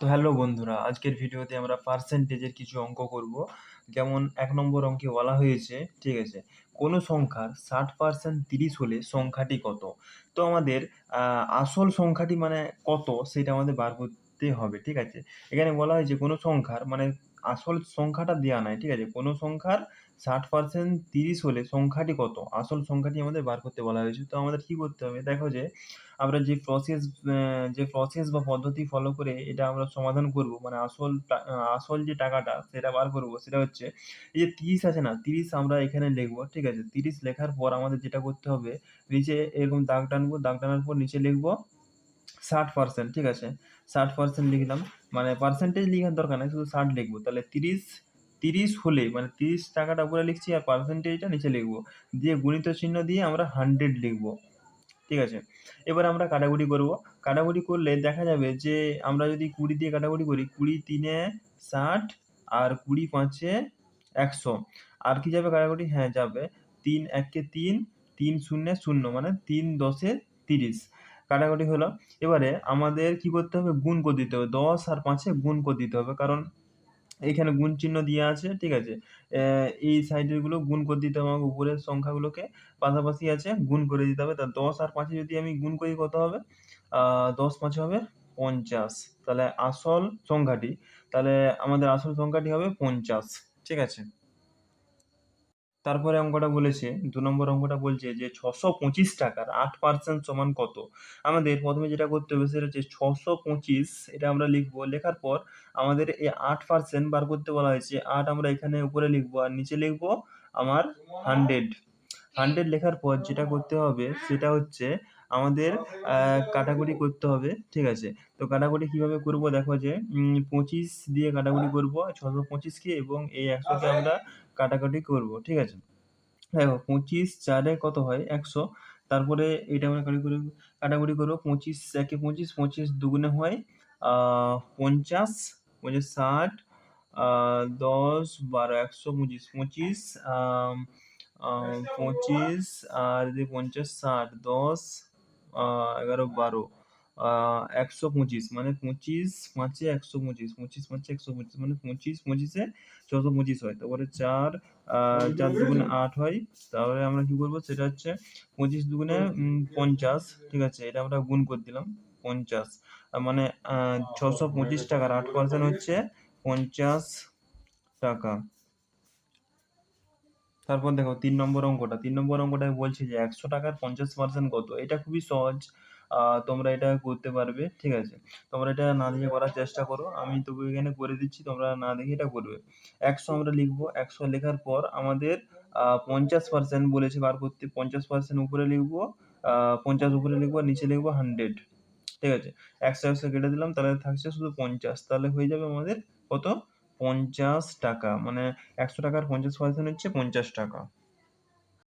তো হ্যালো বন্ধুরা, আজকের ভিডিওতে আমরা পার্সেন্টেজের কিছু অঙ্ক করব। যেমন এক নম্বর অঙ্কে বলা হয়েছে, ঠিক আছে, কোনো সংখ্যার ষাট পার্সেন্ট তিরিশ হলে সংখ্যাটি কত? তো আমাদের আসল সংখ্যাটি মানে কত, সেটা আমাদের বার করতে হবে, ঠিক আছে? এখানে বলা হয়েছে কোনো সংখ্যার মানে আসল সংখ্যাটা দেওয়া নাই, ঠিক আছে? কোনো সংখ্যার ষাট পার্সেন্ট তিরিশ হলে সংখ্যাটি কত? আসল সংখ্যাটি আমাদের বার করতে বলা হয়েছে। তো আমাদের কি করতে হবে? দেখো যে, আমরা যে প্রসেস যে প্রসেস বা পদ্ধতি ফলো করে এটা আমরা সমাধান করব। মানে আসল আসল যে টাকাটা সেটা বার করব, সেটা হচ্ছে এই যে তিরিশ আছে না, তিরিশ আমরা এখানে লিখব, ঠিক আছে? তিরিশ লেখার পর আমাদের যেটা করতে হবে, নিচে এরকম দাগ টানবো, দাগ টানার পর নিচে লিখব ষাট পার্সেন্ট ঠিক আছে? ষাট পার্সেন্ট লিখলাম মানে পার্সেন্টেজ লিখার দরকার নেই, শুধু ষাট লিখব। তাহলে তিরিশ তিরিশ হলে মানে তিরিশ টাকাটা উপরে লিখছি আর পার্সেন্টেজটা নিচে লিখব। দিয়ে গুণিত চিহ্ন দিয়ে আমরা হান্ড্রেড লিখব। ঠিক আছে? এবার আমরা কাটাকুটি করব। কাটাকুটি করলে দেখা যাবে যে, আমরা যদি কুড়ি দিয়ে কাটাকুটি করি, কুড়ি তিনে ষাট আর কুড়ি পাঁচে একশো। আর কি যাবে কাটাকুটি হ্যাঁ যাবে। তিন একে তিন তিন শূন্য শূন্য মানে তিন দশে তিরিশ। কাটাকুটি হলো। এবারে আমাদের কি করতে হবে? গুণ করে দিতে হবে। দশ আর পাঁচে গুণ করে দিতে হবে। কারণ এইখানে গুণ চিহ্ন দেওয়া আছে, ঠিক আছে? এই সাইডেরগুলো গুণ করে দিতে হবে। আমাকে উপরের সংখ্যাগুলোকে পাশাপাশি আছে, গুণ করে দিতে হবে। তা দশ আর পাঁচে যদি আমি গুণ করি, কত হবে? দশ পাঁচে হবে পঞ্চাশ। তাহলে আসল সংখ্যাটি, তাহলে আমাদের আসল সংখ্যাটি হবে পঞ্চাশ। ঠিক আছে? তারপরে অঙ্কটা বলেছে, দু নম্বর অঙ্কটা বলছে যে ছশো পঁচিশ টাকার আট পার্সেন্ট সমান কত? আমাদের প্রথমে যেটা করতে হবে সেটা হচ্ছে ছশো পঁচিশ, এটা আমরা লিখব। লেখার পর আমাদের এই আট পার্সেন্ট বার করতে বলা হয়েছে। আট আমরা এখানে উপরে লিখব আর নিচে লিখব আমার হান্ড্রেড হান্ড্রেড লেখার পর যেটা করতে হবে সেটা হচ্ছে আমাদের কাটাকুটি করতে হবে, ঠিক আছে? তো কাটাকুটি কীভাবে করব? দেখো যে পঁচিশ দিয়ে কাটাকুটি করব, ছশো পঁচিশকে এবং এই একশোকে আমরা কাটাকুটি করব, ঠিক আছে? দেখো, পঁচিশ চারে কত হয়? একশো। তারপরে এটা আমরা কাটাকুটি কাটাকুটি করব, পঁচিশ, একে পঁচিশ পঁচিশ দুগুণে হয় পঞ্চাশ পঁচিশ ষাট দশ, বারো, একশো পঁচিশ পঁচিশ পঁচিশ, আর পঞ্চাশ ষাট, দশ এগারো বারো। একশো পঁচিশ মানে পঁচিশ পাঁচে একশো পঁচিশ পঁচিশ পাঁচে একশো পঁচিশ মানে পঁচিশ পঁচিশে ছশো পঁচিশ হয়। তারপরে চার চার দুগুণে আট হয়। তারপরে আমরা কি করব? সেটা হচ্ছে পঁচিশ দুগুণে পঞ্চাশ, ঠিক আছে? এটা আমরা গুণ করে দিলাম, পঞ্চাশ। মানে ছশো পঁচিশ টাকার আট পার্সেন্ট হচ্ছে পঞ্চাশ টাকা। তারপর দেখো তিন নম্বর অঙ্কটা, তিন নম্বর অঙ্কটায় বলছে যে একশো টাকার পঞ্চাশ পার্সেন্ট কত? এটা খুবই সহজ। তোমরা এটা করতে পারবে, ঠিক আছে? তোমরা এটা না দেখে করার চেষ্টা করো। আমি তবু এখানে করে দিচ্ছি, তোমরা না দেখে এটা করবে। একশো আমরা লিখব, একশো লেখার পর আমাদের পঞ্চাশ পার্সেন্ট বলেছে বার করতে, পঞ্চাশ পার্সেন্ট উপরে লিখব পঞ্চাশ উপরে লিখব, নিচে লিখব হান্ড্রেড ঠিক আছে? একশো একশো কেটে দিলাম, তাহলে থাকছে শুধু পঞ্চাশ, তাহলে হয়ে যাবে আমাদের কত? পঞ্চাশ টাকা মানে একশো টাকার পঞ্চাশ পার্সেন্ট হচ্ছে পঞ্চাশ টাকা।